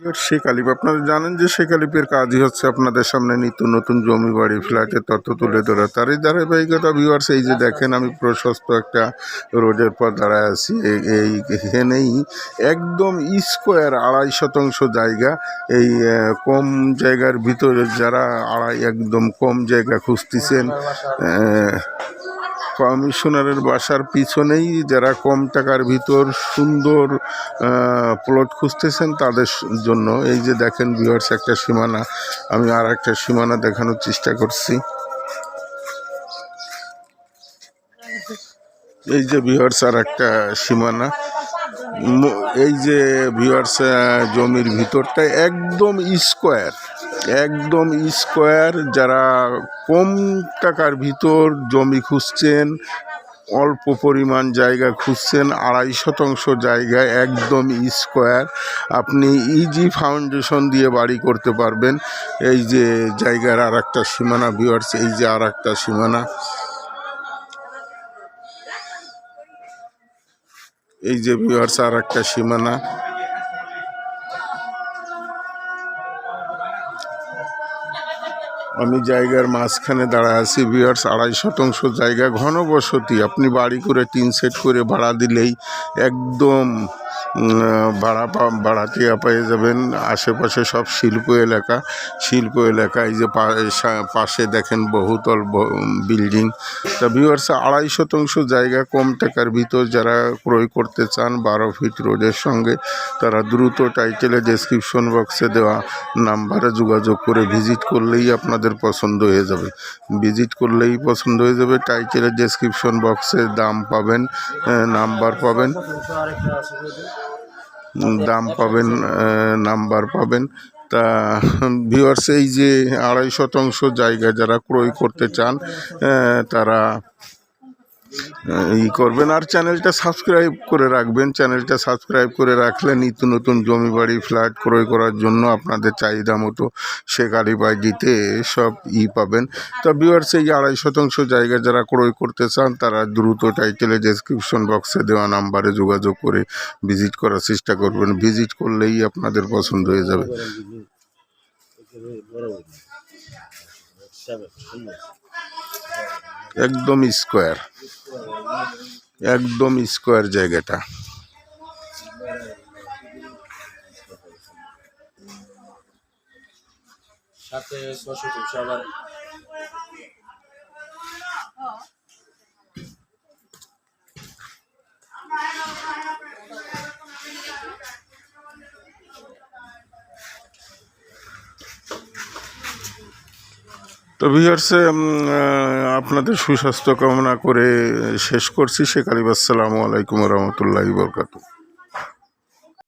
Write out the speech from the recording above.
শেখ আলিপ আপনারা জানেন যে শেখ আলিপের কাজই হচ্ছে আপনাদের সামনে নিত্য নতুন জমি বাড়ি ফ্ল্যাটের তথ্য তুলে ধরা। তারই ধারাবাহিকতা ভিউয়ার্স এই যে দেখেন আমি প্রশস্ত একটা রোডের পর দাঁড়ায় আছি এই- এখানেই একদম স্কোয়ার আড়াই শতাংশ জায়গা। এই কম জায়গার ভিতরে যারা আড়াই, একদম কম জায়গা খুঁজতেছেন কমিশনারের বাসার পিছনেই যারা কম টাকার ভিতর সুন্দর প্লট খুঁজতেছেন তাদের জন্য। এই যে দেখেন ভিউয়ার্স একটা সীমানা। আমি আর একটা সীমানা দেখানোর চেষ্টা করছি। এই যে ভিউয়ার্স আর একটা সীমানা এই যে ভিউয়ার্স জমির ভিতরটা একদম স্কোয়ার একদম স্কোয়ার, যারা কম টাকার ভিতর জমি খুঁজছেন, অল্প পরিমাণ জায়গা খুঁজছেন, আড়াই শতাংশ জায়গা একদম স্কোয়ার, আপনি ইজি ফাউন্ডেশন দিয়ে বাড়ি করতে পারবেন। এই যে জায়গার আর একটা সীমানা ভিউয়ার্স এই যে আর একটা সীমানা। এই যে ভিউয়ার্স আর একটা সীমানা। আমি জায়গার মাঝখানে দাঁড়ায় আছি বিয়ার্স আড়াই শতাংশ জায়গা, ঘনবসতি। আপনি বাড়ি করে তিন সেট করে ভাড়া দিলেই একদম ভাড়া ভাড়াটিয়া পেয়ে যাবেন। আশেপাশে সব শিল্প এলাকা। শিল্প এলাকা, এই যে পাশে দেখেন বহুতল বিল্ডিং। তা ভিউয়ার্স আড়াই শতাংশ জায়গা কম টাকার ভিতর যারা ক্রয় করতে চান বারো ফিট রোডের সঙ্গে, তারা দ্রুত টাইটেলে ডেসক্রিপশন বক্সে দেওয়া নাম্বারে যোগাযোগ করে ভিজিট করলেই আপনাদের পছন্দ হয়ে যাবে। ভিজিট করলেই পছন্দ হয়ে যাবে। টাইটেলের ডেসক্রিপশন বক্সে দাম পাবেন নাম্বার পাবেন। দাম পাবেন নাম্বার পাবেন। তা ভিউয়ার্স এই যে আড়াই শতাংশ জায়গা যারা ক্রয় করতে চান তারা ই করবেন। আর চ্যানেলটা সাবস্ক্রাইব করে রাখবেন। চ্যানেলটা সাবস্ক্রাইব করে রাখলে নিত্য নতুন জমি বাড়ি ফ্ল্যাট ক্রয় করার জন্য আপনাদের চাহিদা মতো শেখ আলী দিতে সব ই পাবেন। তা ভিউয়ার্স এই আড়াই শতাংশ জায়গা যারা ক্রয় করতে চান, তারা দ্রুত টাইটেলে ডেসক্রিপশন বক্সে দেওয়া নাম্বারে যোগাযোগ করে ভিজিট করার চেষ্টা করবেন। ভিজিট করলেই আপনাদের পছন্দ হয়ে যাবে। একদম স্কোয়ার একদম স্কোয়ার জায়গাটা। সাথে তো ভিউয়ার্সে আপনাদের সুস্বাস্থ্য কামনা করে শেষ করছি। শেখ আলিবাসালামু আলাইকুম রহমতুল্লাহি বরকাতু